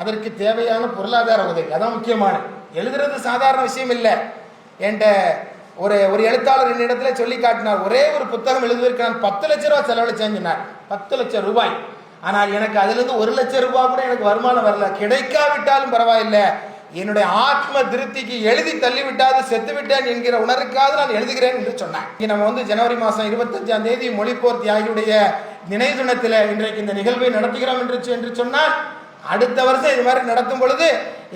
அதற்கு தேவையான பொருளாதார உதவி. அதான் முக்கியமான. எழுதுறது சாதாரண விஷயம் இல்லை. என்கிட்ட ஒரு ஒரு எழுத்தாளர் என்னிடத்துல சொல்லி காட்டினார். ஒரே ஒரு புத்தகம் எழுதுவதற்கு நான் பத்து லட்ச ரூபா செலவழிச்சேன்னு சொன்னார். பத்து லட்சம் ரூபாய். ஆனால் எனக்கு அதுலேருந்து ஒரு லட்சம் ரூபாய் கூட எனக்கு வருமானம் வரல. கிடைக்காவிட்டாலும் பரவாயில்லை. என்னுடைய ஆத்ம திருப்திக்கு எழுதி தள்ளிவிட்டாது செத்து விட்டேன் என்கிற உணர்வுக்காக நான் எழுதுகிறேன் என்று சொன்னேன் நம்ம வந்து ஜனவரி மாதம் இருபத்தஞ்சாம் தேதி மொழிப்போர் தியாகியுடைய நினைவு தினத்தில் இன்றைக்கு இந்த நிகழ்வை நடத்துகிறோம் என்று என்று சொன்னால் அடுத்த வருஷம் இது மாதிரி நடத்தும் பொழுது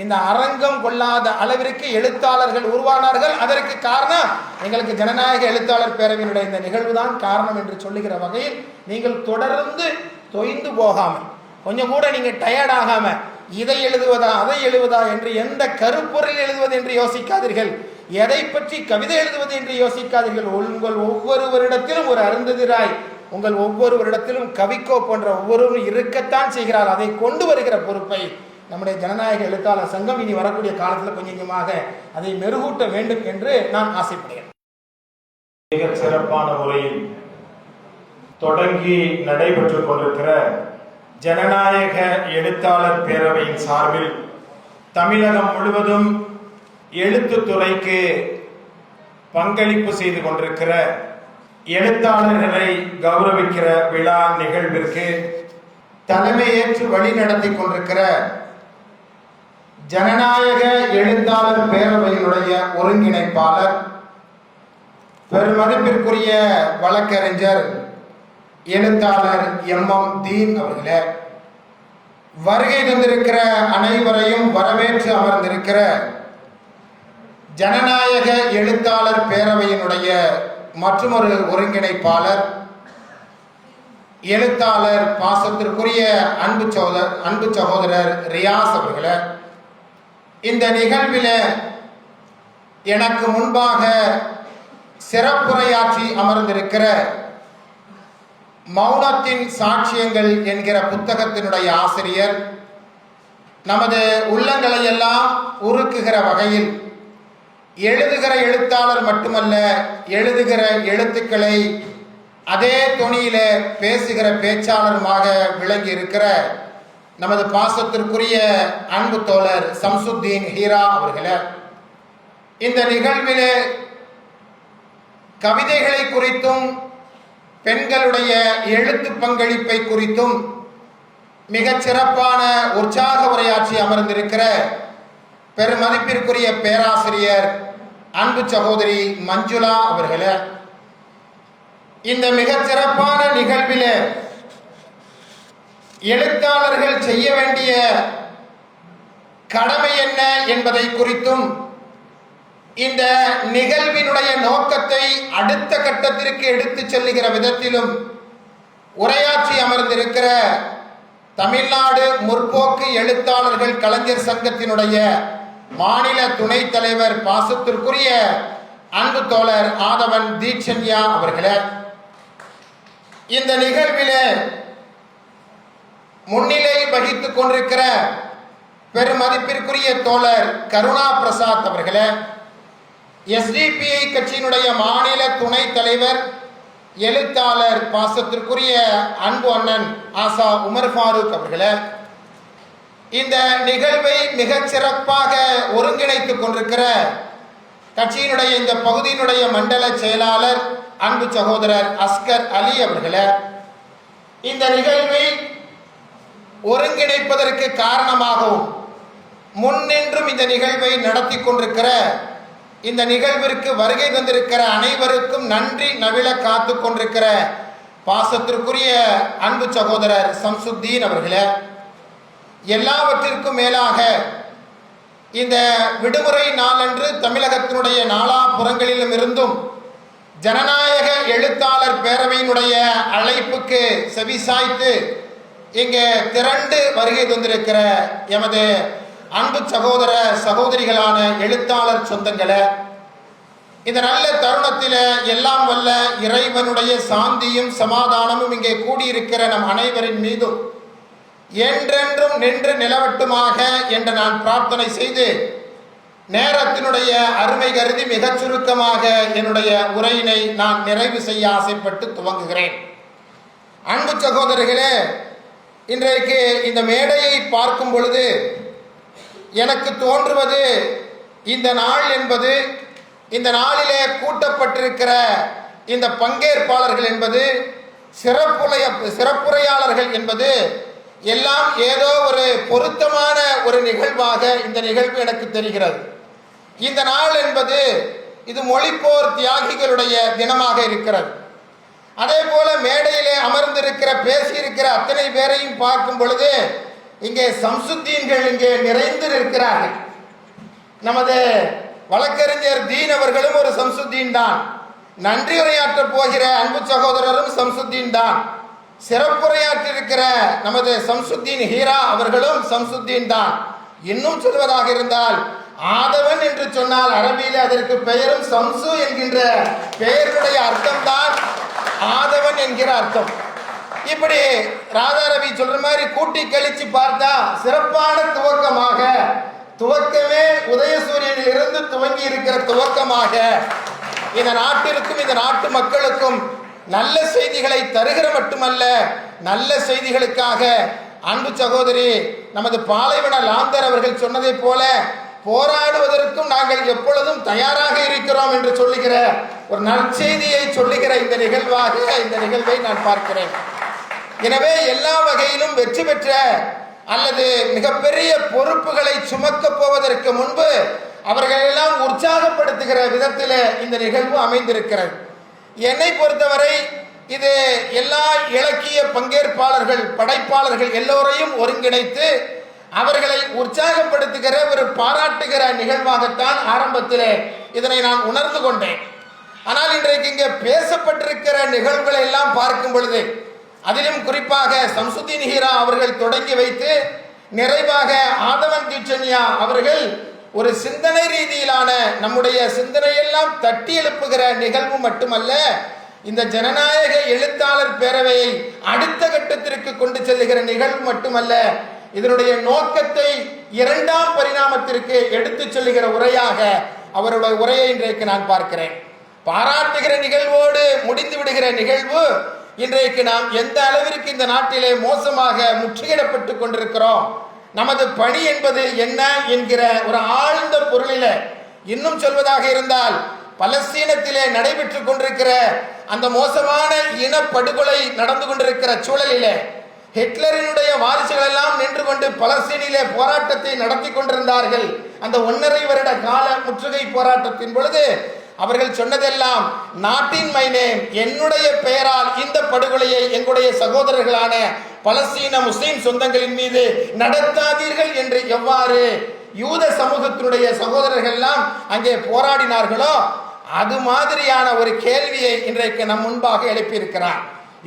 இந்த அரங்கம் கொள்ளாத அளவிற்கு எழுத்தாளர்கள் உருவானார்கள். அதற்கு காரணம் எங்களுக்கு ஜனநாயக எழுத்தாளர் பேரவையினுடைய இந்த நிகழ்வு தான் காரணம் என்று சொல்லுகிற வகையில் நீங்கள் தொடர்ந்து தொய்ந்து போகாமல் கொஞ்சம் கூட நீங்கள் டயர்ட் ஆகாமல் இதை எழுதுவதா அதை எழுதுவதா என்று எந்த கருப்பொருள் எழுதுவது என்று யோசிக்காதீர்கள். எதை பற்றி கவிதை எழுதுவது என்று யோசிக்காதீர்கள். உங்கள் ஒவ்வொருவரிடத்திலும் ஒரு அருந்ததிராய் உங்கள் ஒவ்வொருவரிடத்திலும் கவிக்கோ போன்ற ஒவ்வொருவரும் இருக்கத்தான் செய்கிறார். அதை கொண்டு வருகிற பொறுப்பை நம்முடைய ஜனநாயக எழுத்தாளர் சங்கம் இனி வரக்கூடிய காலத்தில் கொஞ்சம் கொஞ்சமாக அதை மெருகூட்ட வேண்டும் என்று நான் ஆசைப்படுகிறேன். மிக சிறப்பான முறையில் தொடங்கி நடைபெற்றுக் கொண்டிருக்கிற ஜனநாயக எழுத்தாளர் பேரவையின் சார்பில் தமிழகம் முழுவதும் எழுத்து துறைக்கு பங்களிப்பு செய்து கொண்டிருக்கிற எழுத்தாளர்களை கௌரவிக்கிற விழா நிகழ்விற்கு தலைமையேற்று வழி நடத்தி கொண்டிருக்கிற ஜனநாயக எழுத்தாளர் பேரவையினுடைய ஒருங்கிணைப்பாளர் பெருமதிப்பிற்குரிய வழக்கறிஞர் எழுத்தாளர் எம். எம். தீன் அவர்களே வருகை தந்திருக்கிற அனைவரையும் வரவேற்று அமர்ந்திருக்கிற ஜனநாயக எழுத்தாளர் பேரவையினுடைய மற்றொரு ஒருங்கிணைப்பாளர் எழுத்தாளர் பாசத்திற்குரிய அன்பு சோதர் அன்பு சகோதரர் ரியாஸ் அவர்களை இந்த நிகழ்வில் எனக்கு முன்பாக சிறப்புரையாற்றி அமர்ந்திருக்கிற மௌனத்தின் சாட்சியங்கள் என்கிற புத்தகத்தினுடைய ஆசிரியர் நமது உள்ளங்களை எல்லாம் உருக்குகிற வகையில் எழுதுகிற எழுத்தாளர் மட்டுமல்ல எழுதுகிற எழுத்துக்களை அதே தொனியில பேசுகிற பேச்சாளருமாக விளங்கி இருக்கிற நமது பாசத்திற்குரிய அன்பு தோழர் சம்சுத்தீன் ஹீரா அவர்களே இந்த நிகழ்விலே கவிதைகளை குறித்தும் பெண்களுடைய எழுத்து பங்களிப்பை குறித்தும் மிகச் சிறப்பான உற்சாக உரையாற்றி அமர்ந்திருக்கிற பெருமதிப்பிற்குரிய பேராசிரியர் அன்பு சகோதரி மஞ்சுளா அவர்களே இந்த மிகச் சிறப்பான நிகழ்வில் எழுத்தாளர்கள் செய்ய வேண்டிய கடமை என்ன என்பதை குறித்தும் இந்த நிகழ்வினுடைய நோக்கத்தை அடுத்த கட்டத்திற்கு எடுத்துச் செல்லுகிற விதத்திலும் உரையாற்றி அமர்ந்திருக்கிற தமிழ்நாடு முற்போக்கு எழுத்தாளர்கள் கலைஞர் சங்கத்தினுடைய மாநில துணைத் தலைவர் பாசத்திற்குரிய அன்பு தோழர் ஆதவன் தீட்சன்யா அவர்களே இந்த நிகழ்வில் முன்னிலை வகித்துக் கொண்டிருக்கிற பெருமதிப்பிற்குரிய தோழர் கருணா பிரசாத் அவர்களே எஸ்டிபிஐ கட்சியினுடைய மாநில துணைத் தலைவர் எழுத்தாளர் பாசத்திற்குரிய அன்பு அண்ணன் ஆசா உமர் ஃபாரூக் அவர்களே இந்த நிகழ்வை மிகச் சிறப்பாக ஒருங்கிணைத்துக் கொண்டிருக்கிற கட்சியினுடைய இந்த பகுதியினுடைய மண்டல செயலாளர் அன்பு சகோதரர் அஸ்கர் அலி அவர்களே இந்த நிகழ்வை ஒருங்கிணைப்பதற்கு காரணமாகவும் முன்னின்றும் இந்த நிகழ்வை நடத்தி கொண்டிருக்கிற இந்த நிகழ்விற்கு வருகை தந்திருக்கிற அனைவருக்கும் நன்றி நவில காத்து கொண்டிருக்கிற பாசத்திற்குரிய அன்பு சகோதரர் சம்சுத்தீன் அவர்களே. எல்லாவற்றிற்கும் மேலாக இந்த விடுமுறை நாளன்று தமிழகத்தினுடைய நாலாபுறங்களிலும் இருந்தும் ஜனநாயக எழுத்தாளர் பேரவையினுடைய அழைப்புக்கு செவிசாய்த்து இங்கே திரண்டு வருகை தந்திருக்கிற எமது அன்பு சகோதர சகோதரிகளான எழுத்தாளர் சொந்தங்களை இந்த நல்ல தருணத்தில் எல்லாம் வல்ல இறைவனுடைய சாந்தியும் சமாதானமும் இங்கே கூடியிருக்கிற நம் அனைவரின் மீதும் என்றென்றும் நின்று நிலவட்டுமாக என்று நான் பிரார்த்தனை செய்து நேரத்தினுடைய அருமை கருதி மிகச் சுருக்கமாக என்னுடைய உரையினை நான் நிறைவு செய்ய ஆசைப்பட்டு துவங்குகிறேன். அன்பு சகோதரர்களே இன்றைக்கு இந்த மேடையை பார்க்கும் பொழுது எனக்கு தோன்றுவது இந்த நாள் என்பது இந்த நாளிலே கூட்டப்பட்டிருக்கிற இந்த பங்கேற்பாளர்கள் என்பது சிறப்புரைய சிறப்புரையாளர்கள் என்பது எல்லாம் ஏதோ ஒரு பொருத்தமான ஒரு நிகழ்வாக இந்த நிகழ்வு எனக்கு தெரிகிறது. இந்த நாள் என்பது இது மொழிப்போர் தியாகிகளுடைய தினமாக இருக்கிறது. அதே போல மேடையிலே அமர்ந்திருக்கிற பேசியிருக்கிற அத்தனை பேரையும் பார்க்கும் பொழுது இங்கே சம்சுத்தீன்கள் இங்கே நிறைந்து இருக்கிறார்கள் நமது வழக்கறிஞர் தீன் அவர்களும் ஒரு சம்சுத்தீன் தான். நன்றி போகிற அன்பு சகோதரரும் சம்சுத்தீன் தான். சிறப்புரையாற்றிருக்கிற நமது சம்சுத்தீன் ஹீரா அவர்களும் சம்சுத்தீன் தான். இன்னும் சொல்வதாக இருந்தால் ஆதவன் என்று சொன்னால் அரபியில் அதற்கு பெயரும் சம்சு என்கின்ற பெயருடைய அர்த்தம்தான் ஆதவன் என்கிற அர்த்தம். இப்படி ராதாரவி சொல்ற மாதிரி கூட்டி கழிச்சு பார்த்தா சிறப்பான துவக்கமாக துவக்கமே உதயசூரியனில் இருந்து துவங்கி இருக்கிற துவக்கமாக. இந்த நாட்டிற்கும் இந்த நாட்டு மக்களுக்கும் நல்ல செய்திகளை தருகிற மட்டுமல்ல நல்ல செய்திகளுக்காக அன்பு சகோதரி நமது பாலைவன லாந்தர் அவர்கள் சொன்னதைப் போல போராடுவதற்கும் நாங்கள் எப்பொழுதும் தயாராக இருக்கிறோம் என்று சொல்லுகிற ஒரு நற்செய்தியை சொல்லுகிற இந்த நிகழ்வாக இந்த நிகழ்வை நான் பார்க்கிறேன். எனவே எல்லா வகையிலும் வெற்றி பெற்ற அல்லது மிகப்பெரிய பொறுப்புகளை சுமக்கப் போவதற்கு முன்பு அவர்களெல்லாம் உற்சாகப்படுத்துகிற விதத்தில் இந்த நிகழ்வு அமைந்திருக்கிறது. என்னை பொறுத்தவரை இது எல்லா இலக்கிய பங்கேற்பாளர்கள் படைப்பாளர்கள் எல்லோரையும் ஒருங்கிணைத்து அவர்களை உற்சாகப்படுத்துகிற ஒரு பாராட்டுகிற நிகழ்வாகத்தான் ஆரம்பத்திலே இதனை நான் உணர்ந்து கொண்டேன். ஆனால் இன்றைக்கு இங்கே பேசப்பட்டிருக்கிற நிகழ்வுகளை எல்லாம் பார்க்கும் பொழுது அதிலும் குறிப்பாக சம்சுதீன் ஹீரா அவர்கள் தொடங்கி வைத்து நிறைவாக ஆதவன் தீட்சன்யா அவர்கள் ஒரு சிந்தனை ரீதியிலான நம்முடைய சிந்தனையெல்லாம் தட்டி எழுப்புகிற நிகழ்வு மட்டுமல்ல இந்த ஜனநாயக எழுத்தாளர் பேரவையை அடுத்த கட்டத்திற்கு கொண்டு செல்லுகிற நிகழ்வு மட்டுமல்ல இதனுடைய நோக்கத்தை இரண்டாம் பரிணாமத்திற்கு எடுத்துச் செல்லுகிற உரையாக அவருடைய உரையை இன்றைக்கு நான் பார்க்கிறேன். பாராட்டுகிற நிகழ்வோடு முடிந்து விடுகிற நிகழ்வு இன்றைக்கு நாம் எந்த அளவிற்கு இந்த நாட்டிலே மோசமாக முற்றுகையிடப்பட்டு கொண்டிருக்கிறோம் நமது பணி என்பது என்ன என்கிற ஒரு ஆழ்ந்த பொருளில இன்னும் சொல்வதாக இருந்தால் பலஸ்தீனத்திலே நடைபெற்று கொண்டிருக்கிற அந்த மோசமான இனப்படுகொலை நடந்து கொண்டிருக்கிற சூழலிலே ஹிட்லரினுடைய வாரிசுகள் எல்லாம் நின்று கொண்டு பலஸ்தீனிலே போராட்டத்தை நடத்தி கொண்டிருந்தார்கள். அந்த ஒன்றரை வருட கால முற்றுகை போராட்டத்தின் பொழுது அவர்கள் சொன்னதெல்லாம் நாட்டின் மைனே என்னுடைய பெயரால் இந்த படுகொலையை எங்களுடைய சகோதரர்களான பலஸ்தீன முஸ்லிம் சொந்தங்களின் மீது நடத்தாதீர்கள் என்று எவ்வாறு யூத சமூகத்தினுடைய சகோதரர்கள் எல்லாம் அங்கே போராடினார்களோ அது மாதிரியான ஒரு கேள்வியை இன்றைக்கு நம் முன்பாக எழுப்பியிருக்கிறார்.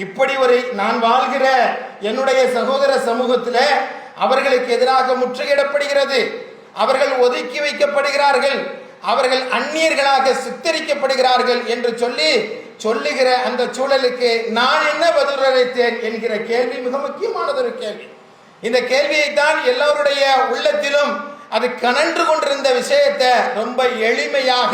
இப்படி ஒரு நான் வாழ்கிற என்னுடைய சகோதர சமூகத்தில் அவர்களுக்கு எதிராக முற்றுகையிடப்படுகிறது. அவர்கள் ஒதுக்கி வைக்கப்படுகிறார்கள். அவர்கள் அந்நியர்களாக சித்தரிக்கப்படுகிறார்கள் என்று சொல்லி சொல்லுகிற அந்த சூழலுக்கு நான் என்ன பதில் அளித்தேன் என்கிற கேள்வி மிக முக்கியமானது ஒரு கேள்வி. இந்த கேள்வியை தான் எல்லோருடைய உள்ளத்திலும் அது கனன்று கொண்டிருந்த விஷயத்தை ரொம்ப எளிமையாக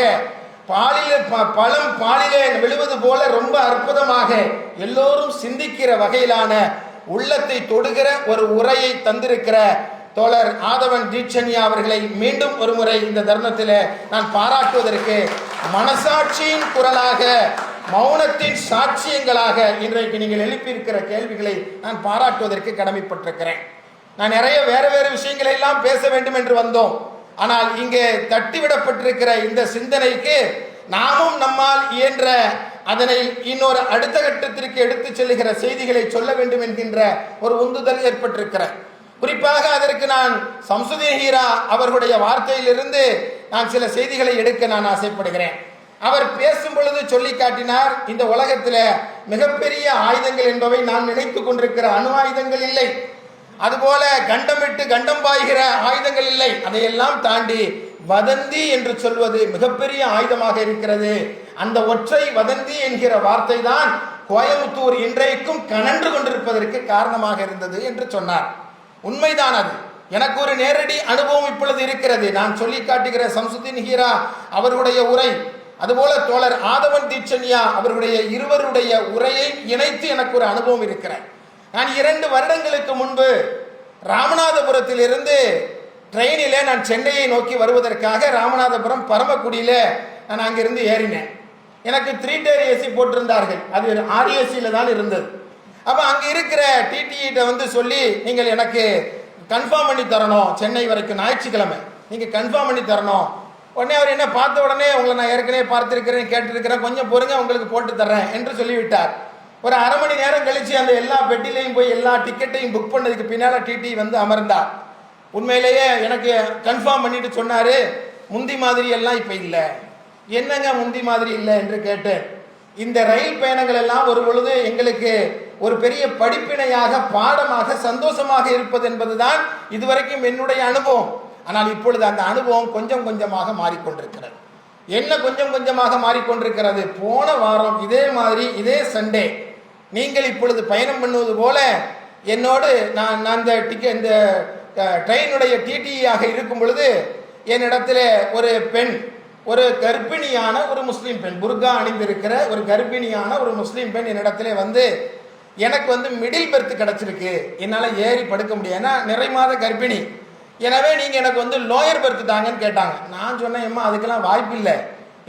பாலில ப- பழம் பாலில விழுவது போல ரொம்ப அற்புதமாக எல்லோரும் சிந்திக்கிற வகையிலான உள்ளத்தை தொடுகிற ஒரு உரையை தந்திருக்கிற தோழர் ஆதவன் தீட்சன்யா அவர்களை மீண்டும் ஒரு முறை இந்த தருணத்தில் நான் பாராட்டுவதற்கு மனசாட்சியின் குரலாக மௌனத்தின் சாட்சியங்களாக இன்றைக்கு நீங்கள் எழுப்பியிருக்கிற கேள்விகளை நான் பாராட்டுவதற்கு கடமைப்பட்டிருக்கிறேன். நான் நிறைய வேறு வேறு விஷயங்களை எல்லாம் பேச வேண்டும் என்று வந்தோம். ஆனால் இங்கே தட்டிவிடப்பட்டிருக்கிற இந்த சிந்தனைக்கு நாமும் நம்மால் இயன்ற அதனை இன்னொரு அடுத்த கட்டத்திற்கு எடுத்துச் செல்லுகிற செய்திகளை சொல்ல வேண்டும் என்கின்ற ஒரு உந்துதல் ஏற்பட்டிருக்கிற. குறிப்பாக அதற்கு நான் சம்சுதீன் ஹீரா அவர்களுடைய வார்த்தையிலிருந்து நான் சில செய்திகளை எடுக்க நான் ஆசைப்படுகிறேன். அவர் பேசும் பொழுது சொல்லி காட்டினார் இந்த உலகத்தில் மிகப்பெரிய ஆயுதங்கள் என்பவை நான் நினைத்து கொண்டிருக்கிற அணு ஆயுதங்கள் இல்லை. அதுபோல கண்டமிட்டு கண்டம் பாய்கிற ஆயுதங்கள் இல்லை. அதையெல்லாம் தாண்டி வதந்தி என்று சொல்வது மிகப்பெரிய ஆயுதமாக இருக்கிறது. அந்த ஒற்றை வதந்தி என்கிற வார்த்தை தான் கோயமுத்தூர் இன்றைக்கும் கனன்று கொண்டிருப்பதற்கு காரணமாக இருந்தது என்று சொன்னார். உண்மைதான் அது. எனக்கு ஒரு நேரடி அனுபவம் இப்பொழுது இருக்கிறது. நான் சொல்லி காட்டுகிற சம்சுதீன் ஹீரா அவருடைய உரை அதுபோல தோழர் ஆதவன் தீட்சண்யா அவருடைய இருவருடைய உரையை இணைத்து எனக்கு ஒரு அனுபவம் இருக்கிறேன் நான் இரண்டு வருடங்களுக்கு முன்பு ராமநாதபுரத்திலிருந்து ட்ரெயினிலே நான் சென்னையை நோக்கி வருவதற்காக ராமநாதபுரம் பரமக்குடியில நான் அங்கிருந்து ஏறினேன். எனக்கு த்ரீ டேர் ஏசி போட்டிருந்தார்கள். அது ஆர்ஏசியில் தான் இருந்தது. அப்போ அங்கே இருக்கிற டிடிஇட்ட வந்து சொல்லி நீங்கள் எனக்கு கன்ஃபார்ம் பண்ணி தரணும். சென்னை வரைக்கும் ஞாயிற்றுக்கிழமை. நீங்கள் கன்ஃபார்ம் பண்ணி தரணும். உடனே அவர் என்ன பார்த்த உடனே உங்களை நான் ஏற்கனவே பார்த்துருக்கிறேன் கேட்டிருக்கிறேன். கொஞ்சம் பொறுங்க உங்களுக்கு போட்டு தர்றேன் என்று சொல்லிவிட்டார். ஒரு அரை மணி நேரம் கழித்து அந்த எல்லா பெட்டிலையும் போய் எல்லா டிக்கெட்டையும் புக் பண்ணதுக்கு பின்னால் டிடி வந்து அமர்ந்தார். உண்மையிலேயே எனக்கு கன்ஃபார்ம் பண்ணிட்டு சொன்னார் முந்தி மாதிரி எல்லாம் இப்போ இல்லை. என்னங்க முந்தி மாதிரி இல்லை என்று கேட்டேன். இந்த ரயில் பயணங்கள் எல்லாம் ஒரு பொழுது எங்களுக்கு ஒரு பெரிய படிப்பினையாக பாடமாக சந்தோஷமாக இருப்பது என்பதுதான் இதுவரைக்கும் என்னுடைய அனுபவம். ஆனால் இப்பொழுது அந்த அனுபவம் கொஞ்சம் கொஞ்சமாக மாறிக்கொண்டிருக்கிறது. என்ன கொஞ்சம் கொஞ்சமாக மாறிக்கொண்டிருக்கிறது? போன வாரம் இதே மாதிரி இதே சண்டே நீங்கள் இப்பொழுது பயணம் பண்ணுவது போல என்னோடு நான் நான் இந்த டிக்கெட் இந்த அஹ், ட்ரெயினுடைய டிடிஆக இருக்கும் பொழுது என்னிடத்தில் ஒரு பெண் ஒரு கர்ப்பிணியான ஒரு முஸ்லீம் பெண் புர்கா அணிந்திருக்கிற ஒரு கர்ப்பிணியான ஒரு முஸ்லீம் பெண் என்னிடத்துல வந்து எனக்கு வந்து மிடில் பெர்த் கிடச்சிருக்கு. என்னால் ஏறி படுக்க முடியாது. ஏன்னா நிறை மாத கர்ப்பிணி. எனவே நீங்கள் எனக்கு வந்து லோயர் பர்த் தாங்கன்னு கேட்டாங்க. நான் சொன்னேன் அம்மா அதுக்கெல்லாம் வாய்ப்பு இல்லை.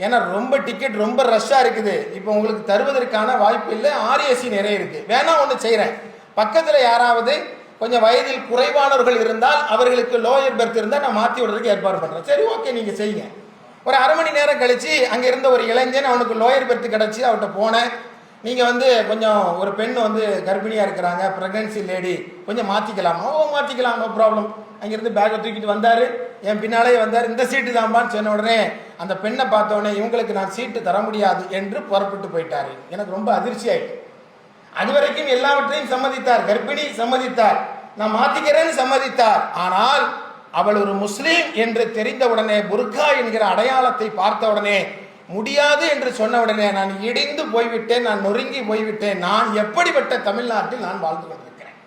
ஏன்னா ரொம்ப டிக்கெட் ரொம்ப ரஷ்ஷாக இருக்குது. இப்போ உங்களுக்கு தருவதற்கான வாய்ப்பு இல்லை. ஆர்ஏசி நிறைய இருக்குது வேணா ஒன்று செய்கிறேன் பக்கத்தில் யாராவது கொஞ்சம் வயதில் குறைவானவர்கள் இருந்தால் அவர்களுக்கு லோயர் பர்த் இருந்தால் நான் மாற்றி விடுறதுக்கு ஏற்பாடு பண்ணுறேன் சரி ஓகே நீங்கள் செய்யுங்க. ஒரு அரை மணி நேரம் கழித்து அங்கே இருந்த ஒரு இளைஞன் அவனுக்கு லோயர் பர்த் கிடச்சி அவர்கிட்ட போனேன். நீங்கள் வந்து கொஞ்சம் ஒரு பெண் வந்து கர்ப்பிணியாக இருக்கிறாங்க ப்ரெக்னன்சி லேடி கொஞ்சம் மாற்றிக்கலாமா ஓ மாற்றிக்கலாம் நோ ப்ராப்ளம் அங்கேருந்து பேக்கை தூக்கிட்டு வந்தார். என் பின்னாலே வந்தார். இந்த சீட்டு தான்பான்னு சொன்ன உடனே அந்த பெண்ணை பார்த்த உடனே இவங்களுக்கு நான் சீட்டு தர முடியாது என்று புறப்பட்டு போயிட்டார். எனக்கு ரொம்ப அதிர்ச்சி ஆயிட்டு. அது வரைக்கும் எல்லாவற்றையும் சம்மதித்தார். கர்ப்பிணி சம்மதித்தார். நான் மாற்றிக்கிறேன்னு சம்மதித்தார். ஆனால் அவள் ஒரு முஸ்லீம் என்று தெரிந்த உடனே புர்கா என்கிற அடையாளத்தை பார்த்த உடனே முடியாது என்று சொன்ன உடனே நான் இடிந்து போய்விட்டேன் நான் நொறுங்கி போய்விட்டேன். நான் எப்படிப்பட்ட தமிழ்நாட்டில் நான் வாழ்ந்து கொண்டிருக்கிறேன்?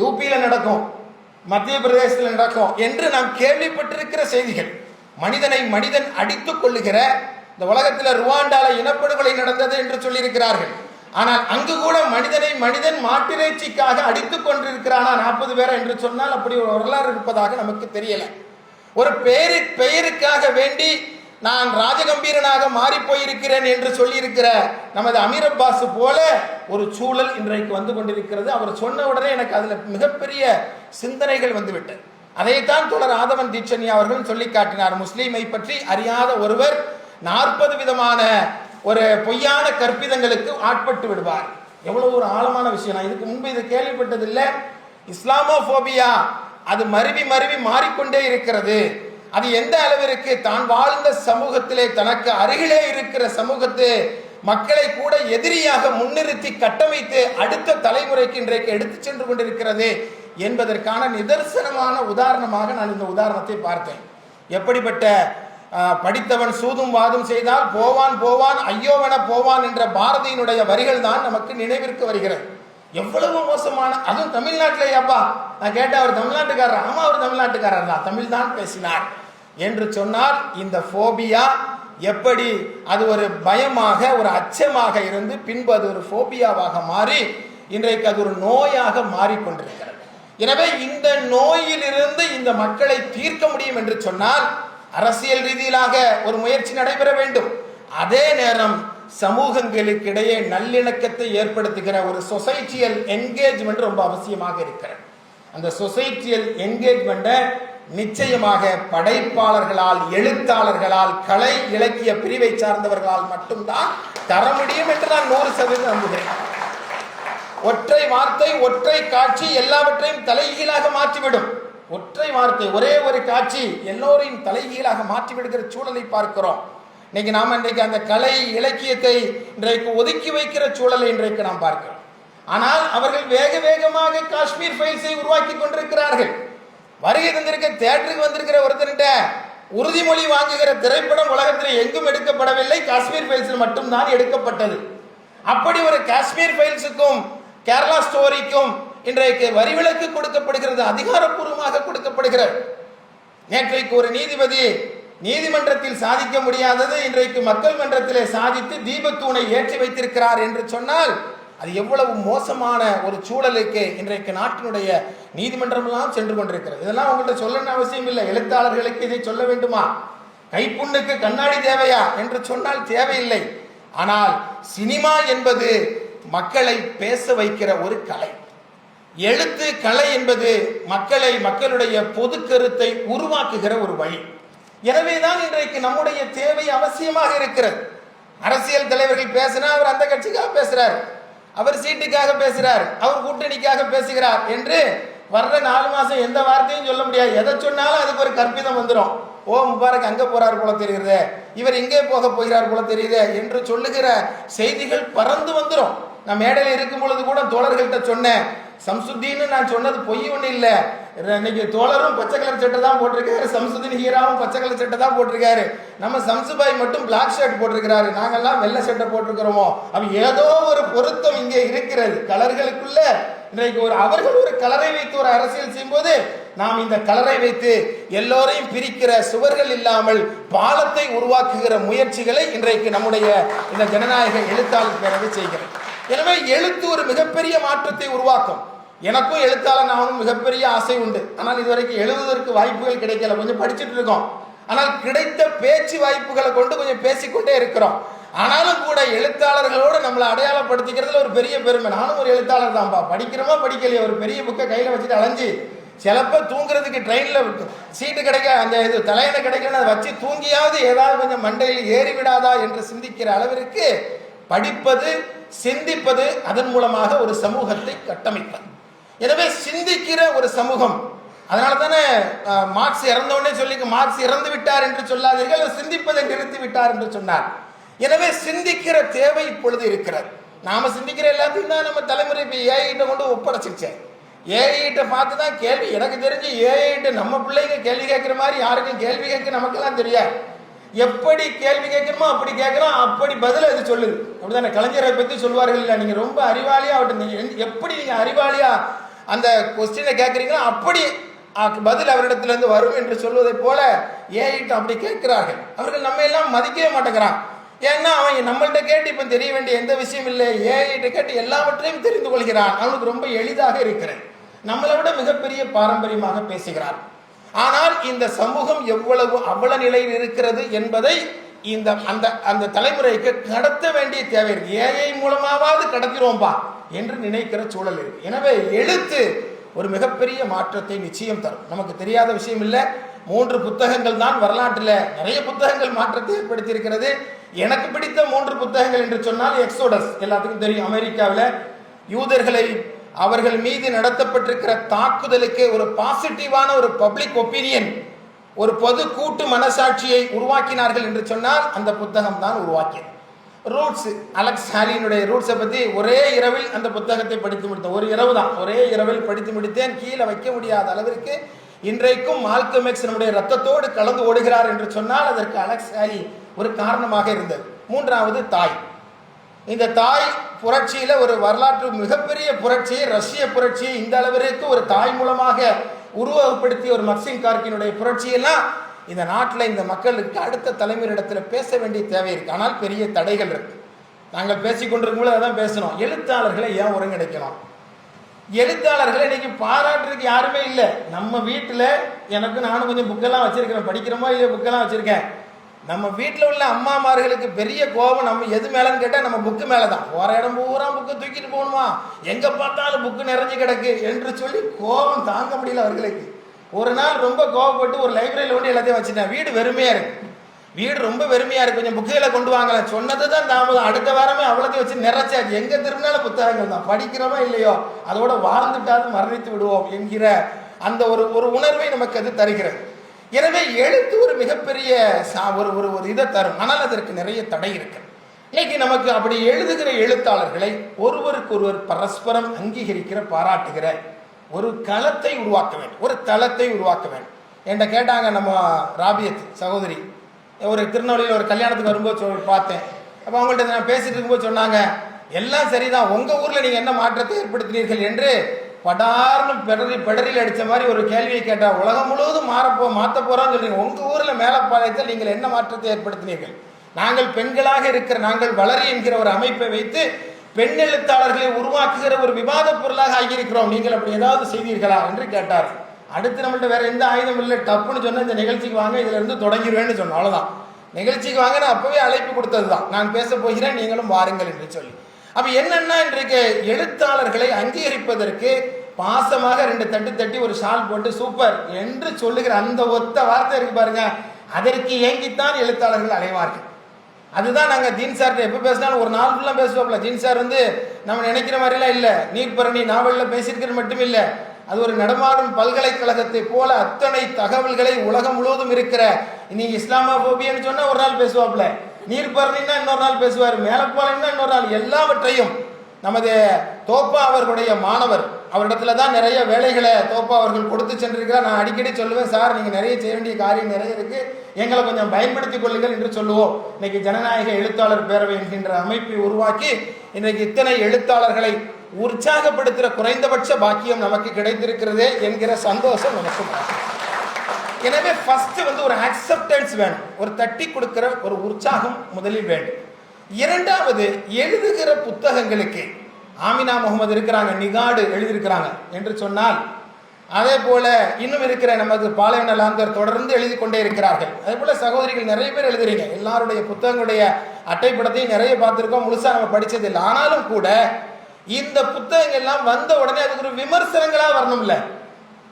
யூபியில் நடக்கும் மத்திய பிரதேசத்தில் நடக்கும் என்று நாம் கேள்விப்பட்டிருக்கிற செய்திகள். மனிதனை மனிதன் அடித்துக் கொள்ளுகிற இந்த உலகத்தில் ருவாண்டால இனப்படுகொலை நடந்தது என்று சொல்லியிருக்கிறார்கள். ஆனால் அங்கு கூட மனிதனை மனிதன் மாட்டிறைச்சிக்காக அடித்துக் கொண்டிருக்கிறானா? நாற்பது பேரை என்று சொன்னால் அப்படி ஒரு வரலாறு இருப்பதாக நமக்கு தெரியல. ஒரு பெயரு பெயருக்காக வேண்டி நான் ராஜகம்பீரனாக மாறி போயிருக்கிறேன் என்று சொல்லியிருக்கிற நமது அமீர் அப்பாஸ் போல ஒரு சூழல் இன்றைக்கு வந்து கொண்டிருக்கிறது. அவர் சொன்ன உடனே எனக்கு அதில் மிகப்பெரிய சிந்தனைகள் வந்துவிட்டது. அதைத்தான் தொடர் ஆதவன் தீட்சணியா அவர்கள் சொல்லி காட்டினார் முஸ்லீமை பற்றி அறியாத ஒருவர் நாற்பது விதமான ஒரு பொய்யான கற்பிதங்களுக்கு ஆட்பட்டு விடுவார். எவ்வளவு ஒரு ஆழமான விஷயம். நான் இதுக்கு முன்பு இதை கேள்விப்பட்டதில்லை. இஸ்லாமோபோபியா அது மருவி மருவி மாறிக்கொண்டே இருக்கிறது. அது எந்த அளவிற்கு தான் வாழ்ந்த சமூகத்திலே தனக்கு அருகிலே இருக்கிற சமூகத்து மக்களை கூட எதிரியாக முன்னிறுத்தி கட்டமைத்து அடுத்த தலைமுறைக்கு இன்றைக்கு எடுத்து சென்று கொண்டிருக்கிறது என்பதற்கான நிதர்சனமான உதாரணமாக நான் இந்த உதாரணத்தை பார்த்தேன். எப்படிப்பட்ட படித்தவன் சூதும் வாதும் செய்தால் போவான் போவான் ஐயோவென போவான் என்ற பாரதியினுடைய வரிகள் தான் நமக்கு நினைவிற்கு வருகிறது. எவ்வளவு மோசமான அதுவும் தமிழ்நாட்டில் அப்பா. நான் கேட்டேன் அவர் தமிழ்நாட்டுக்காரர்? ஆமா அவர் தமிழ்நாட்டுக்காரர் தான் தமிழ் தான் பேசினார். என்று சொன்னால் இந்த ஃபோபியா எப்படி அது ஒரு பயமாக ஒரு அச்சமாக இருந்து பின்பு அது ஒரு ஃபோபியாவாக மாறி இன்றைக்கு அது ஒரு நோயாக மாறிக்கொண்டிருக்கிறது எனவே இந்த நோயிலிருந்து இந்த மக்களை தீர்க்க முடியும் என்று சொன்னால் அரசியல் ரீதியிலாக ஒரு முயற்சி நடைபெற வேண்டும். அதே நேரம் சமூகங்களுக்கிடையே நல்லிணக்கத்தை ஏற்படுத்துகிற ஒரு சொசைட்டியல் என்கேஜ்மெண்ட் ரொம்ப அவசியமாக இருக்கிறது. அந்த சொசைட்டியல் என்கேஜ்மெண்ட்டை நிச்சயமாக படைப்பாளர்களால் எழுத்தாளர்களால் கலை இலக்கிய பிரிவை சார்ந்தவர்களால் மட்டும்தான் தர முடியும் என்று நான் நூறு சதவீதம் நம்புகிறேன். ஒற்றை வார்த்தை ஒற்றை காட்சி எல்லாவற்றையும் தலைகீழாக மாற்றிவிடும். ஒற்றை வார்த்தை ஒரே ஒரு காட்சி எல்லோரையும் தலைகீழாக மாற்றி விடுகிற சூழலை பார்க்கிறோம். இன்னைக்கு நாம் இன்றைக்கு அந்த கலை இலக்கியத்தை இன்றைக்கு ஒதுக்கி வைக்கிற சூழலை இன்றைக்கு நாம் பார்க்கிறோம். ஆனால் அவர்கள் வேக வேகமாக காஷ்மீர் ஃபைல்ஸை உருவாக்கி கொண்டிருக்கிறார்கள். வருகை தந்திருக்க தேட்டருக்கு வந்திருக்கிற ஒருத்தர்கிட்ட உறுதிமொழி வாங்குகிற திரைப்படம் உலகத்தில் எங்கும் எடுக்கப்படவில்லை. காஷ்மீர் ஃபைல்ஸில் மட்டும்தான் எடுக்கப்பட்டது. அப்படி ஒரு காஷ்மீர் ஃபைல்ஸுக்கும் கேரளா ஸ்டோரிக்கும் இன்றைக்கு வரிவிலக்கு கொடுக்கப்படுகிறது அதிகாரப்பூர்வமாக கொடுக்கப்படுகிறது. நேற்றைக்கு ஒரு நீதிபதி நீதிமன்றத்தில் சாதிக்க முடியாதது இன்றைக்கு மக்கள் மன்றத்திலே சாதித்து தீபத்தூணை ஏற்றி வைத்திருக்கிறார் என்று சொன்னால் அது எவ்வளவு மோசமான ஒரு சூழலுக்கு இன்றைக்கு நாட்டினுடைய நீதிமன்றமெல்லாம் சென்று கொண்டிருக்கிறது. இதெல்லாம் உங்கள்கிட்ட சொல்லணும்னு அவசியம் இல்லை. எழுத்தாளர்களுக்கு இதை சொல்ல வேண்டுமா? கைப்புண்ணுக்கு கண்ணாடி தேவையா என்று சொன்னால் தேவையில்லை. ஆனால் சினிமா என்பது மக்களை பேச வைக்கிற ஒரு கலை. எழுத்து கலை என்பது மக்களை மக்களுடைய பொது கருத்தை உருவாக்குகிற ஒரு வழி. எனவேதான் இன்றைக்கு நம்முடைய தேவை அவசியமாக இருக்கிறது. அரசியல் தலைவர்கள் பேசினா அவர் அந்த கட்சிக்காக பேசுறார். அவர் சீட்டுக்காக பேசுறார். அவர் கூட்டணிக்காக பேசுகிறார் என்று வர்ற நாலு மாசம் எந்த வார்த்தையும் சொல்ல முடியாது. எதை சொன்னாலும் அதுக்கு ஒரு கற்பிதம் வந்துடும் ஓ முபாரக் அங்க போறார் போல தெரியுது. இவர் இங்கே போக போகிறார் போல தெரியுது என்று சொல்லுகிற செய்திகள் பறந்து வந்துடும் நான் மேடையில் இருக்கும் பொழுது கூட தோழர்கள்ட்ட சொன்னேன். சம்சுத்தின்னு நான் சொன்னது பொய் ஒன்றும் இல்லை. இன்னைக்கு தோழரும் பச்சை கலர் சட்டை தான் போட்டிருக்காரு. சம்சுதீன் ஹீராவும் பச்சை கலர் சட்டை தான் போட்டிருக்காரு. நம்ம சம்சுபாய் மட்டும் பிளாக் ஷர்ட் போட்டிருக்கிறாரு. நாங்கெல்லாம் வெள்ளை சட்டை போட்டிருக்கிறோமோ? அப்படி ஏதோ ஒரு பொருத்தம் இங்கே இருக்கிறது. கலர்களுக்குள்ள இன்றைக்கு ஒரு அவர்கள் ஒரு கலரை வைத்து ஒரு அரசியல் செய்யும்போது நாம் இந்த கலரை வைத்து எல்லோரையும் பிரிக்கிற சுவர்கள் இல்லாமல் பாலத்தை உருவாக்குகிற முயற்சிகளை இன்றைக்கு நம்முடைய இந்த ஜனநாயக எழுத்தாளர் பேரவை செய்கிறது எனவே எழுத்து ஒரு மிகப்பெரிய மாற்றத்தை உருவாக்கும். எனக்கும் எழுத்தாளன் ஆகணும் மிகப்பெரிய ஆசை உண்டு. ஆனால் இதுவரைக்கும் எழுதுவதற்கு வாய்ப்புகள் கிடைக்கல. கொஞ்சம் படிச்சுட்டு இருக்கோம். ஆனால் கிடைத்த பேச்சு வாய்ப்புகளை கொண்டு கொஞ்சம் பேசிக்கொண்டே இருக்கிறோம். ஆனாலும் கூட எழுத்தாளர்களோடு நம்மளை அடையாளப்படுத்திக்கிறதுல ஒரு பெரிய பெருமை. நானும் ஒரு எழுத்தாளர் தான்ப்பா படிக்கிறோமா படிக்கலையே? ஒரு பெரிய புக்கை கையில் வச்சுட்டு அலைஞ்சு சிலப்போ தூங்குறதுக்கு ட்ரெயினில் சீட்டு கிடைக்க அந்த இது தலையில கிடைக்கணும் அதை வச்சு தூங்கியாவது ஏதாவது கொஞ்சம் மண்டையில் ஏறி விடாதா என்று சிந்திக்கிற அளவிற்கு படிப்பது சிந்திப்பது அதன் மூலமாக ஒரு சமூகத்தை கட்டமைப்பது. எனவே சிந்திக்கிற ஒரு சமூகம் அதனால தானே மார்க்ஸ் இறந்தவொடனே சொல்லி மார்க்ஸ் இறந்து விட்டார் என்று சொல்லாதீர்கள் சிந்திப்பதை நிறுத்தி விட்டார் என்று சொன்னார். எனவே சிந்திக்கிற தேவை இப்பொழுது இருக்கிறது. நாம சிந்திக்கிற எல்லாத்தையும் தான் நம்ம தலைமுறை இப்போ ஏஐட்ட கொண்டு ஒப்படைச்சிருச்சேன் ஏஐட்ட பார்த்து தான் கேள்வி எனக்கு தெரிஞ்சு ஏஐட்ட நம்ம பிள்ளைங்க கேள்வி கேட்குற மாதிரி யாருக்கும் கேள்வி கேட்க நமக்கெல்லாம் தெரியாது. எப்படி கேள்வி கேட்கணுமோ அப்படி கேட்குறோம் அப்படி பதில் அது சொல்லுது. அப்படிதானே கலைஞரை பற்றி சொல்வார்கள் இல்லை நீங்கள் ரொம்ப அறிவாளியாக அவர்கிட்ட எப்படி நீங்கள் அறிவாளியாக அந்த கொஸ்டினை கேட்குறீங்களோ அப்படி பதில் அவரிடத்திலிருந்து வரும் என்று சொல்வதை போல ஏஐட்டு அப்படி கேட்கிறார்கள். அவர்கள் நம்ம எல்லாம் மதிக்கவே மாட்டேங்கிறான். ஏன்னா அவன் நம்மள்கிட்ட கேட்டு இப்போ தெரிய வேண்டிய எந்த விஷயம் இல்லை. ஏஐட்ட கேட்டு எல்லாவற்றையும் தெரிந்து கொள்கிறான். அவனுக்கு ரொம்ப எளிதாக இருக்கிறேன் நம்மளை விட மிகப்பெரிய பாரம்பரியமாக பேசுகிறான். ஆனால் இந்த சமூகம் எவ்வளவு அவல நிலையில் இருக்கிறது என்பதை இந்த அந்த அந்த தலைமுறைக்கு கடத்த வேண்டிய தேவை இருக்கு. ஏஐ மூலமாவது கடத்திடுவோம்பா என்று நினைக்கிற சூழல் இருக்கு. எனவே எழுத்து ஒரு மிகப்பெரிய மாற்றத்தை நிச்சயம் தரும். நமக்கு தெரியாத விஷயம் இல்லை. மூன்று புத்தகங்கள் தான் வரலாற்றில் நிறைய புத்தகங்கள் மாற்றத்தை ஏற்படுத்தியிருக்கிறது. எனக்கு பிடித்த மூன்று புத்தகங்கள் என்று சொன்னால் எக்ஸோடஸ் எல்லாத்துக்கும் தெரியும். அமெரிக்காவில் யூதர்களை அவர்கள் மீது நடத்தப்பட்டிருக்கிற தாக்குதலுக்கு ஒரு பாசிட்டிவான ஒரு பப்ளிக் ஒப்பீனியன் ஒரு பொது கூட்டு மனசாட்சியை உருவாக்கினார்கள் என்று சொன்னால் அந்த புத்தகம் தான் உருவாக்கியது. ரூட்ஸ் அலெக்ஸ் ஹாலினுடைய ரூட்ஸை பற்றி ஒரே இரவில் அந்த புத்தகத்தை படித்து முடித்தேன். ஒரு இரவு தான். ஒரே இரவில் படித்து முடித்தேன். கீழே வைக்க முடியாத அளவிற்கு இன்றைக்கும் மால்கம் எக்ஸ் நம்முடைய ரத்தத்தோடு கலந்து ஓடுகிறார் என்று சொன்னால் அதற்கு அலெக்ஸ் ஹாலி ஒரு காரணமாக இருந்தது. மூன்றாவது தாய். இந்த தாய் புரட்சியில் ஒரு வரலாற்று மிகப்பெரிய புரட்சி ரஷ்ய புரட்சி இந்த அளவிற்கு ஒரு தாய் மூலமாக உருவகப்படுத்திய ஒரு மக்சிம் கார்கினுடைய புரட்சியெல்லாம் இந்த நாட்டில் இந்த மக்களுக்கு அடுத்த தலைமையிடத்தில் பேச வேண்டிய தேவை இருக்கு. ஆனால் பெரிய தடைகள் இருக்கு. நாங்கள் பேசிக் கொண்டிருக்கும்போது அதான் பேசணும். எழுத்தாளர்களை ஏன் ஒருங்கிணைக்கணும்? எழுத்தாளர்களை இன்னைக்கு பாராட்டுறதுக்கு யாருமே இல்லை. நம்ம வீட்டில் எனக்கு நானும் கொஞ்சம் புக்கெல்லாம் வச்சிருக்கிறேன். படிக்கிறோமோ இல்லையோ புக்கெல்லாம் வச்சிருக்கேன். நம்ம வீட்டில் உள்ள அம்மாமார்களுக்கு பெரிய கோபம் நம்ம எது மேலேன்னு கேட்டால் நம்ம புக்கு மேலே தான் போகிற இடம் பூரா புக்கு தூக்கிட்டு போகணுமா? எங்கே பார்த்தாலும் புக்கு நிறைஞ்சு கிடக்கு என்று சொல்லி கோபம் தாங்க முடியல அவர்களுக்கு. ஒரு நாள் ரொம்ப கோபப்பட்டு ஒரு லைப்ரரியில் கொண்டு எல்லாத்தையும் வச்சுட்டேன். வீடு வெறுமையாக இருக்கு. வீடு ரொம்ப வெறுமையாக இருக்கு. கொஞ்சம் புக்குகளை கொண்டு வாங்கலாம் சொன்னது தான் தாமதம். அடுத்த வாரமே அவ்வளோத்தையும் வச்சு நிறைச்சாச்சு. எங்கே திரும்பினாலும் புத்தகங்கள் தான். படிக்கிறோமோ இல்லையோ அதோட வாழ்ந்துட்டாலும் மரணித்து விடுவோம் என்கிற அந்த ஒரு ஒரு உணர்வை நமக்கு அது தருகிறது. எனவே எழுத்து ஒரு மிகப்பெரிய சா- ஒரு ஒரு ஒரு இதை தரும். ஆனால் அதற்கு நிறைய தடை இருக்கு. இன்னைக்கு நமக்கு அப்படி எழுதுகிற எழுத்தாளர்களை ஒருவருக்கு ஒருவர் பரஸ்பரம் அங்கீகரிக்கிற பாராட்டுகிற ஒரு களத்தை உருவாக்க வேண்டும். ஒரு தளத்தை உருவாக்க வேண்டும். என்கிட்ட கேட்டாங்க நம்ம ராபியத் சகோதரி. ஒரு திருநெல்வேலியில் ஒரு கல்யாணத்துக்கு வரும்போது சொல் பார்த்தேன். அப்போ அவங்கள்ட்ட நான் பேசிட்டு இருக்கும்போது சொன்னாங்க எல்லாம் சரிதான். உங்கள் ஊரில் நீங்கள் என்ன மாற்றத்தை ஏற்படுத்தினீர்கள் என்று படார்னு பெடரி பெடரில் அடித்த மாதிரி ஒரு கேள்வியை கேட்டால் உலகம் முழுவதும் மாறப்போ மாற்ற போகிறோம்னு சொல்கிறீங்க உங்கள் ஊரில் மேலப்பாளையத்தில் நீங்கள் என்ன மாற்றத்தை ஏற்படுத்தினீர்கள்? நாங்கள் பெண்களாக இருக்கிற நாங்கள் வளரி என்கிற ஒரு அமைப்பை வைத்து பெண் எழுத்தாளர்களை உருவாக்குகிற ஒரு விவாத பொருளாக ஆகியிருக்கிறோம். நீங்கள் அப்படி ஏதாவது செய்தீர்களா என்று கேட்டார். அடுத்து நம்மள்ட்ட வேற எந்த ஆயுதம் இல்லை. டப்புன்னு சொன்ன இந்த நிகழ்ச்சிக்கு வாங்க இதுல இருந்து தொடங்கிடுவேன்னு சொன்னோம். அவ்வளோதான் நிகழ்ச்சிக்கு வாங்க நான் அப்பவே அழைப்பு கொடுத்தது தான் நான் பேச போகிறேன் நீங்களும் வாருங்கள் என்று சொல்லி. அப்போ என்னென்ன இன்றைக்கு எழுத்தாளர்களை அங்கீகரிப்பதற்கு பாசமாக ரெண்டு தட்டு தட்டி ஒரு ஷால் போட்டு சூப்பர் என்று சொல்லுகிற அந்த ஒத்த வார்த்தை இருக்கு பாருங்க. அதற்கு ஏங்கித்தான் எழுத்தாளர்கள் அலைவார்கள். அதுதான் நாங்கள் தீன் சார்கிட்ட எப்போ பேசினாலும் ஒரு நாள் ஃபுல்லாக பேசுவோம்ல தீன் சார் வந்து நம்ம நினைக்கிற மாதிரிலாம் இல்லை. நீர்பரணி நாவலில் பேசியிருக்கிறது மட்டும் இல்லை. அது ஒரு நடமாடும் பல்கலைக்கழகத்தை போல அத்தனை தகவல்களை உலகம் முழுவதும் இருக்கிற. நீங்க இஸ்லாமோபியன்னு சொன்னா ஒரு நாள் பேசுவாப்ல நீர்ப்பரணின்னா இன்னொரு நாள் பேசுவார் மேலப்பாளையம்னா இன்னொரு நாள். எல்லாவற்றையும் நமது தோப்பா அவர்களுடைய மாணவர் அவரிடத்துல தான் நிறைய வேலைகளை தோப்பா அவர்கள் கொடுத்து சென்றிருக்கிறார். நான் அடிக்கடி சொல்லுவேன் சார் நீங்கள் நிறைய செய்ய வேண்டிய காரியம் நிறைய இருக்கு. எங்களை கொஞ்சம் பயன்படுத்திக் கொள்ளுங்கள் என்று சொல்லுவோம். இன்னைக்கு ஜனநாயக எழுத்தாளர் பேரவை என்கின்ற அமைப்பை உருவாக்கி இன்றைக்கு இத்தனை எழுத்தாளர்களை உற்சாகப்படுத்துகிற குறைந்தபட்ச பாக்கியம் நமக்கு கிடைத்திருக்கிறதே என்கிற சந்தோஷம் நமக்கு எனவே ஃபர்ஸ்ட் வந்து ஒரு அக்செப்டன்ஸ் வேணும். ஒரு தட்டி கொடுக்கிற ஒரு உற்சாகம் முதலில் வேண்டும். இரண்டாவது எழுதுகிற புத்தகங்களுக்கு ஆமினா முகமது இருக்கிறாங்க நிகாடு எழுதியிருக்கிறாங்க என்று சொன்னால் அதே போல இன்னும் இருக்கிற நமது பாலைவன லாந்தர் தொடர்ந்து எழுதி கொண்டே இருக்கிறார்கள். அதே போல சகோதரிகள் நிறைய பேர் எழுதுறீங்க. எல்லாருடைய புத்தகங்களுடைய அட்டைப்படத்தையும் நிறைய பார்த்துருக்கோம். முழுசாக நம்ம படித்தது இல்லை ஆனாலும் கூட இந்த புத்தகங்கள் எல்லாம் வந்த உடனே அதுக்கு ஒரு விமர்சனங்களாக வரணும்ல.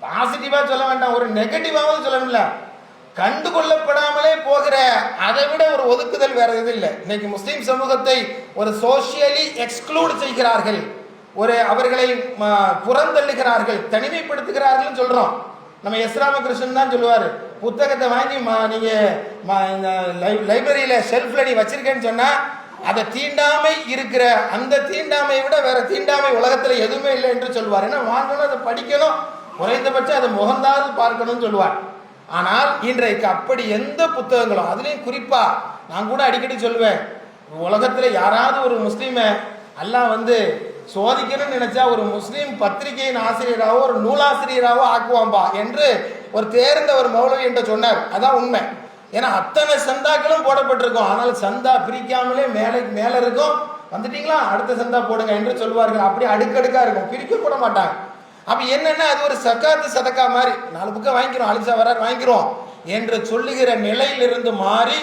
பாசிட்டிவா சொல்ல வேண்டாம் ஒரு நெகட்டிவாவும் சொல்லணும்ல. கண்டுகொள்ளப்படாமலே போகிற அதை விட ஒரு ஒதுக்குதல் வேற எதுவும் இல்லை. இன்னைக்கு முஸ்லீம் சமூகத்தை ஒரு சோஷியலி எக்ஸ்க்ளூட் செய்கிறார்கள். ஒரு அவர்களை ம, புறந்தள்ளுகிறார்கள் தனிமைப்படுத்துகிறார்கள் சொல்றோம். நம்ம எஸ் ராமகிருஷ்ணன் தான் சொல்லுவார் புத்தகத்தை வாங்கி நீங்க இந்த லை- லைப்ரரியில ஷெல்ஃப்ல நீ வச்சிருக்கேன்னு சொன்னா அதை தீண்டாமை இருக்கிற அந்த தீண்டாமையை விட வேற தீண்டாமை உலகத்துல எதுவுமே இல்லை என்று சொல்வார் ஏன்னா வாங்கணும் அதை படிக்கணும். குறைந்தபட்சம் அதை முகந்தாவது பார்க்கணும்னு சொல்லுவார் ஆனால் இன்றைக்கு அப்படி எந்த புத்தகங்களும் அதுலேயும் குறிப்பாக நான் கூட அடிக்கடி சொல்லுவேன் உலகத்தில் யாராவது ஒரு முஸ்லீமை எல்லாம் வந்து சோதிக்கணும்னு நினைச்சா ஒரு முஸ்லீம் பத்திரிகையின் ஆசிரியராகவோ ஒரு நூலாசிரியராகவோ ஆக்குவாம்பா என்று ஒரு தேர்ந்த ஒரு மௌலவி என்று சொன்னார். அதான் உண்மை. ஏன்னா அத்தனை சந்தாக்களும் போடப்பட்டிருக்கும். ஆனால் சந்தா பிரிக்காமலே மேலே மேலே இருக்கும். வந்துட்டீங்களா? அடுத்த சந்தா போடுங்க என்று சொல்வார்கள். அப்படி அடுக்கடுக்காக இருக்கும். பிரிக்க கூட மாட்டாங்க. அப்ப என்னன்னா அது ஒரு சக்காத்து சதக்கா மாதிரி. நாலு புக்கம் வாங்கிக்கிறோம் அலிசா வரார் வாங்கிக்கிறோம் என்று சொல்லுகிற நிலையிலிருந்து மாறி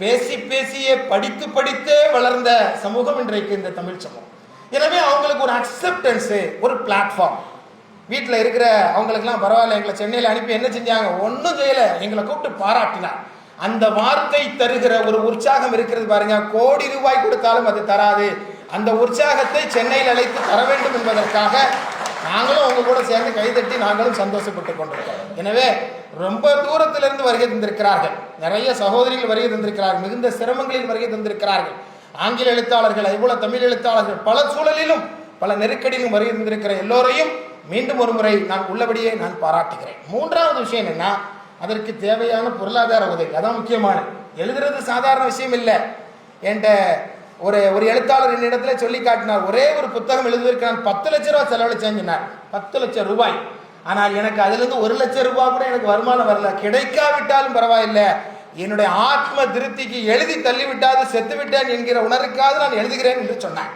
பேசி பேசியே படித்து படித்தே வளர்ந்த சமூகம் இன்றைக்கு இந்த தமிழ் சமூகம். எனவே அவங்களுக்கு ஒரு அக்செப்டன்ஸு ஒரு பிளாட்ஃபார்ம் வீட்டில் இருக்கிற அவங்களுக்குலாம் பரவாயில்ல எங்களை சென்னையில் அனுப்பி என்ன செஞ்சாங்க? ஒன்றும் செய்யலை. எங்களை கூப்பிட்டு பாராட்டினார். அந்த வார்த்தை தருகிற ஒரு உற்சாகம் இருக்கிறது பாருங்க. கோடி ரூபாய் கொடுத்தாலும் அது தராது. அந்த உற்சாகத்தை சென்னையில் அழைத்து தர வேண்டும் என்பதற்காக நாங்களும் அவங்க கூட சேர்ந்து கைதட்டி நாங்களும் சந்தோஷப்பட்டு கொண்டிருக்கிறோம். எனவே ரொம்ப தூரத்திலிருந்து வருகை தந்திருக்கிறார்கள். நிறைய சகோதரிகள் வருகை தந்திருக்கிறார்கள். மிகுந்த சிரமங்களில் வருகை தந்திருக்கிறார்கள். ஆங்கில எழுத்தாளர்கள் அதுபோல தமிழ் எழுத்தாளர்கள் பல சூழலிலும் பல நெருக்கடியிலும் வருகை தந்திருக்கிற எல்லோரையும் மீண்டும் ஒரு முறை நான் உள்ளபடியே நான் பாராட்டுகிறேன். மூன்றாவது விஷயம் என்னன்னா அதற்கு தேவையான பொருளாதார உதவி. அதான் முக்கியமான எழுதுறது சாதாரண விஷயம் இல்லை. என்கிட்ட ஒரு ஒரு எழுத்தாளர் என்னிடத்துல சொல்லி காட்டினார் ஒரே ஒரு புத்தகம் எழுதுவதற்கு நான் பத்து லட்ச ரூபா செலவழிச்சேன்னு சொன்னார். பத்து லட்சம் ரூபாய். ஆனால் எனக்கு அதுலேருந்து ஒரு லட்சம் ரூபாய் கூட எனக்கு வருமானம் வரல. கிடைக்காவிட்டாலும் பரவாயில்லை. என்னுடைய ஆத்ம திருப்திக்கு எழுதி தள்ளிவிட்டாது செத்து விட்டேன் என்கிற உணர்வுக்காவது நான் எழுதுகிறேன் என்று சொன்னேன்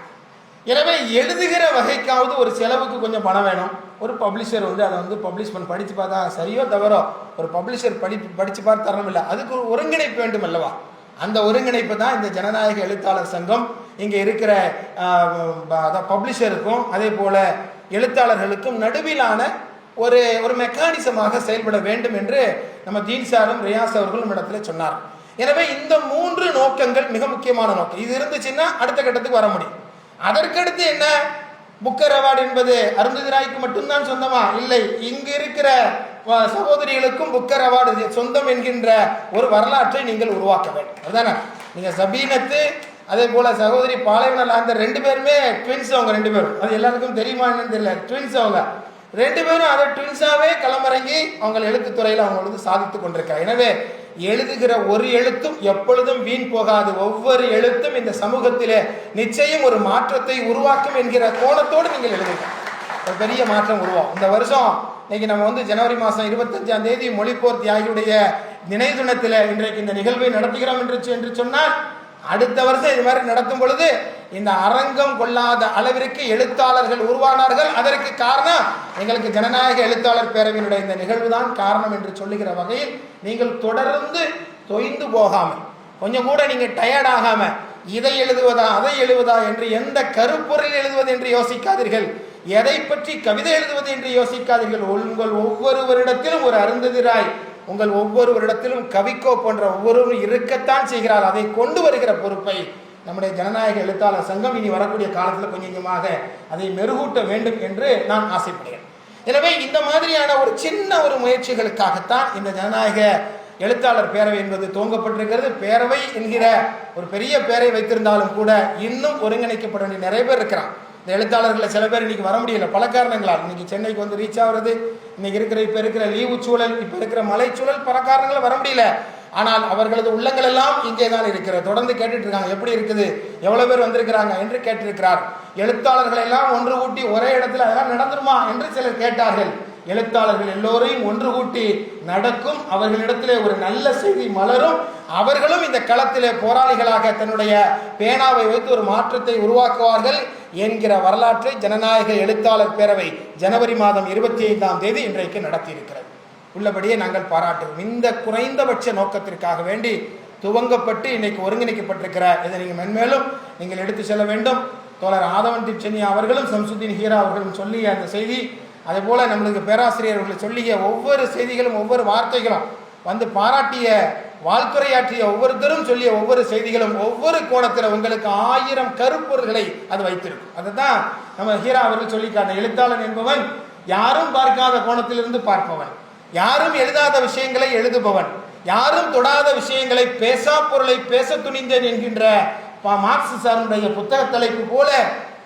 எனவே எழுதுகிற வகைக்காவது ஒரு செலவுக்கு கொஞ்சம் பணம் வேணும். ஒரு பப்ளிஷர் வந்து அதை வந்து பப்ளிஷ் பண்ணி படித்து பார்த்தா சரியோ தவறோ ஒரு பப்ளிஷர் படி படித்து பார்த்து தரணும் இல்லை அதுக்கு ஒரு ஒருங்கிணைப்பு வேண்டும் அல்லவா அந்த ஒருங்கிணைப்பு தான் இந்த ஜனநாயக எழுத்தாளர் சங்கம். இங்கே இருக்கிற பப்ளிஷருக்கும் அதே போல எழுத்தாளர்களுக்கும் நடுவிலான ஒரு ஒரு மெக்கானிசமாக செயல்பட வேண்டும் என்று நம்ம தீன் சாரும் ரியாஸ் அவர்களும் இடத்துல சொன்னார். எனவே இந்த மூன்று நோக்கங்கள் மிக முக்கியமான நோக்கம். இது இருந்துச்சுன்னா அடுத்த கட்டத்துக்கு வர முடியும். அதற்கடுத்து என்ன? புக்கர் அவார்டு என்பது அருந்ததிராய்க்கு மட்டும்தான் சொந்தமா? இல்லை இங்கு இருக்கிற சகோதரிகளுக்கும் புக்கர் அவார்டு சொந்தம் என்கின்ற ஒரு வரலாற்றை நீங்கள் உருவாக்க வேண்டும். அதுதானே? நீங்கள் சபீனத்து அதே போல் சகோதரி பாலைவன அந்த ரெண்டு பேருமே ட்வின்ஸ் அவங்க ரெண்டு பேரும். அது எல்லாருக்கும் தெரியுமா என்னன்னு தெரியல. ட்வின்ஸ் அவங்க. ரெண்டு பேரும் அதை ட்வின்ஸாகவே களமிறங்கி அவங்க எழுத்துத்துறையில் அவங்க வந்து சாதித்து கொண்டிருக்காங்க எனவே எழுதுகிற ஒரு எழுத்தும் எப்பொழுதும் வீண் போகாது. ஒவ்வொரு எழுத்தும் இந்த சமூகத்திலே நிச்சயம் ஒரு மாற்றத்தை உருவாக்கும் என்கிற கோணத்தோடு நீங்கள் எழுதுங்க. ஒரு பெரிய மாற்றம் உருவாகும். இந்த வருஷம் இன்னைக்கு நம்ம வந்து ஜனவரி மாதம் இருபத்தஞ்சாம் தேதி மொழிப்போர் தியாகியுடைய நினைவு தினத்தில் இன்றைக்கு இந்த நிகழ்வை நடத்துகிறோம் என்று என்று சொன்னால் அடுத்த வருஷம் இது மாதிரி நடத்தும் பொழுது இந்த அரங்கம் கொள்ளாத அளவிற்கு எழுத்தாளர்கள் உருவானார்கள். அதற்கு காரணம் எங்களுக்கு ஜனநாயக எழுத்தாளர் பேரவையினுடைய இந்த நிகழ்வு தான் காரணம் என்று சொல்லுகிற வகையில் நீங்கள் தொடர்ந்து தொய்ந்து போகாமல் கொஞ்சம் கூட நீங்கள் டயர்ட் ஆகாமல் இதை எழுதுவதா அதை எழுதுவதா என்று எந்த கருப்பொருள் எழுதுவது என்று யோசிக்காதீர்கள். எதை பற்றி கவிதை எழுதுவது என்று யோசிக்காதீர்கள். உங்கள் ஒவ்வொருவரிடத்திலும் ஒரு அருந்ததிராய் உங்கள் ஒவ்வொருவரிடத்திலும் கவிக்கோ போன்ற ஒவ்வொருவரும் இருக்கத்தான் செய்கிறார். அதை கொண்டு வருகிற பொறுப்பை நம்முடைய ஜனநாயக எழுத்தாளர் சங்கம் இனி வரக்கூடிய காலத்தில் கொஞ்சம் கொஞ்சமாக அதை மெருகூட்ட வேண்டும் என்று நான் ஆசைப்படுகிறேன். எனவே இந்த மாதிரியான ஒரு சின்ன ஒரு முயற்சிகளுக்காகத்தான் இந்த ஜனநாயக எழுத்தாளர் பேரவை என்பது துவங்கப்பட்டிருக்கிறது. பேரவை என்கிற ஒரு பெரிய பேரை வைத்திருந்தாலும் கூட இன்னும் ஒருங்கிணைக்கப்பட வேண்டிய நிறைய பேர் இருக்கிறான் இந்த எழுத்தாளர்களில் சில பேர் இன்றைக்கி வர முடியல. பல காரணங்களால். இன்றைக்கி சென்னைக்கு வந்து ரீச் ஆகிறது இன்றைக்கி இருக்கிற இப்போ இருக்கிற லீவு சூழல் இப்போ இருக்கிற மலைச்சூழல் பல காரணங்களால் வர முடியல. ஆனால் அவர்களது உள்ளங்கள் எல்லாம் இங்கே தான் இருக்கிறது. தொடர்ந்து கேட்டுட்டு இருக்காங்க. எப்படி இருக்குது? எவ்வளோ பேர் வந்திருக்கிறாங்க என்று கேட்டிருக்கிறார். எழுத்தாளர்களை எல்லாம் ஒன்று கூட்டி ஒரே இடத்துல அதெல்லாம் நடந்துருமா என்று சிலர் கேட்டார்கள். எழுத்தாளர்கள் எல்லோரையும் ஒன்று கூட்டி நடக்கும். அவர்களிடத்திலே ஒரு நல்ல செய்தி மலரும். அவர்களும் இந்த களத்திலே போராளிகளாக தன்னுடைய பேனாவை வைத்து ஒரு மாற்றத்தை உருவாக்குவார்கள். என்கிற வரலாற்றை ஜனநாயக எழுத்தாளர் பேரவை ஜனவரி மாதம் இருபத்தி ஐந்தாம் தேதி இன்றைக்கு நடத்தியிருக்கிறது. உள்ளபடியே நாங்கள் பாராட்டுவோம். இந்த குறைந்தபட்ச நோக்கத்திற்காக வேண்டி துவங்கப்பட்டு இன்னைக்கு ஒருங்கிணைக்கப்பட்டிருக்கிற இதை நீங்கள் மென்மேலும் நீங்கள் எடுத்து செல்ல வேண்டும். தோழர் ஆதவன் திச்சனியா அவர்களும் சம்சுதீன் ஹீரா அவர்களும் சொல்லிய அந்த செய்தி அதே போல் நம்மளுக்கு பேராசிரியர்களை சொல்லிய ஒவ்வொரு செய்திகளும் ஒவ்வொரு வார்த்தைகளும் வந்து பாராட்டிய வாழ்த்துரையாற்றிய ஒவ்வொருத்தரும் சொல்லிய ஒவ்வொரு செய்திகளும் ஒவ்வொரு கோணத்தில் உங்களுக்கு ஆயிரம் கருப்பொருள்களை அது வைத்திருக்கும். அதுதான் நம்ம ஹீரா அவர்கள் சொல்லிக்காட்ட எழுத்தாளன் என்பவன் யாரும் பார்க்காத கோணத்திலிருந்து பார்ப்பவன் யாரும் எழுதாத விஷயங்களை எழுதுபவன் யாரும் தொடாத விஷயங்களை பேசா பொருளை பேச துணிந்தேன் என்கின்ற பா- மார்க்ஸ் சாருடைய புத்தக தலைப்பு போல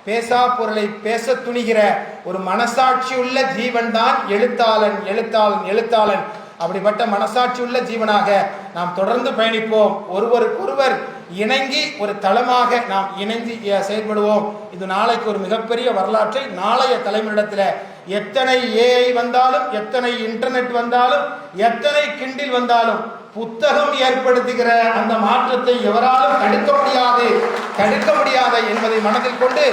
பேசா பொருளை பேச துணிகிற ஒரு மனசாட்சி உள்ள ஜீவன் தான் எழுத்தாளன் எழுத்தாளன் எழுத்தாளன். அப்படிப்பட்ட மனசாட்சி உள்ள ஜீவனாக நாம் தொடர்ந்து பயணிப்போம். ஒருவருக்கொருவர் இணங்கி ஒரு தளமாக நாம் இணைந்து செயல்படுவோம். இது நாளைக்கு ஒரு மிகப்பெரிய வரலாற்றை நாளைய தலைமுறையிடத்தில் எத்தனை ஏஐ வந்தாலும் எத்தனை இன்டர்நெட் வந்தாலும் எத்தனை கிண்டில் வந்தாலும் புத்தகம் ஏற்படுத்துகிற அந்த மாற்றத்தை எவராலும் தடுக்க முடியாது. தடுக்க முடியாது என்பதை மனதில் கொண்டு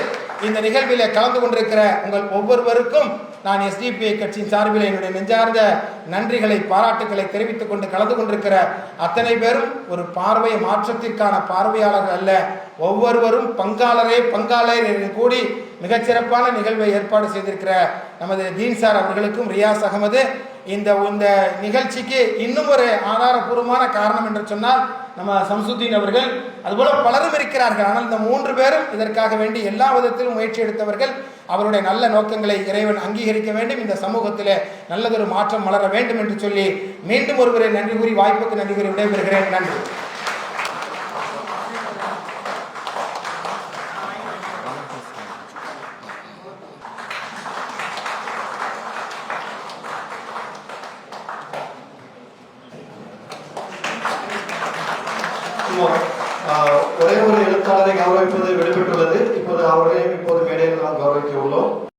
இந்த நிகழ்வில் கலந்து கொண்டிருக்கிற உங்கள் ஒவ்வொருவருக்கும் நான் எஸ்டிபிஐ கட்சியின் சார்பில் என்னுடைய நெஞ்சார்ந்த நன்றிகளை பாராட்டுக்களை தெரிவித்துக் கொண்டு கலந்து கொண்டிருக்கிற அத்தனை பேரும் ஒரு பார்வை மாற்றத்திற்கான பார்வையாளர்கள் அல்ல. ஒவ்வொருவரும் பங்காளரே பங்காளர் என்று கூடி மிகச்சிறப்பான நிகழ்வை ஏற்பாடு செய்திருக்கிற நமது தீன் சார் அவர்களுக்கும் ரியாஸ் அகமது இந்த இந்த நிகழ்ச்சிக்கு இன்னும் ஒரு ஆதாரபூர்வமான காரணம் என்று சொன்னால் நம்ம சம்சுத்தீன் அவர்கள் அதுபோல பலரும் இருக்கிறார்கள். ஆனால் இந்த மூன்று பேரும் இதற்காக வேண்டி எல்லா விதத்திலும் முயற்சி எடுத்தவர்கள் அவருடைய நல்ல நோக்கங்களை இறைவன் அங்கீகரிக்க வேண்டும். இந்த சமூகத்திலே நல்லதொரு மாற்றம் வளர வேண்டும் என்று சொல்லி மீண்டும் ஒருவரை நன்றி கூறி வாய்ப்புக்கு நன்றி கூறி விடைபெறுகிறேன். நன்றி.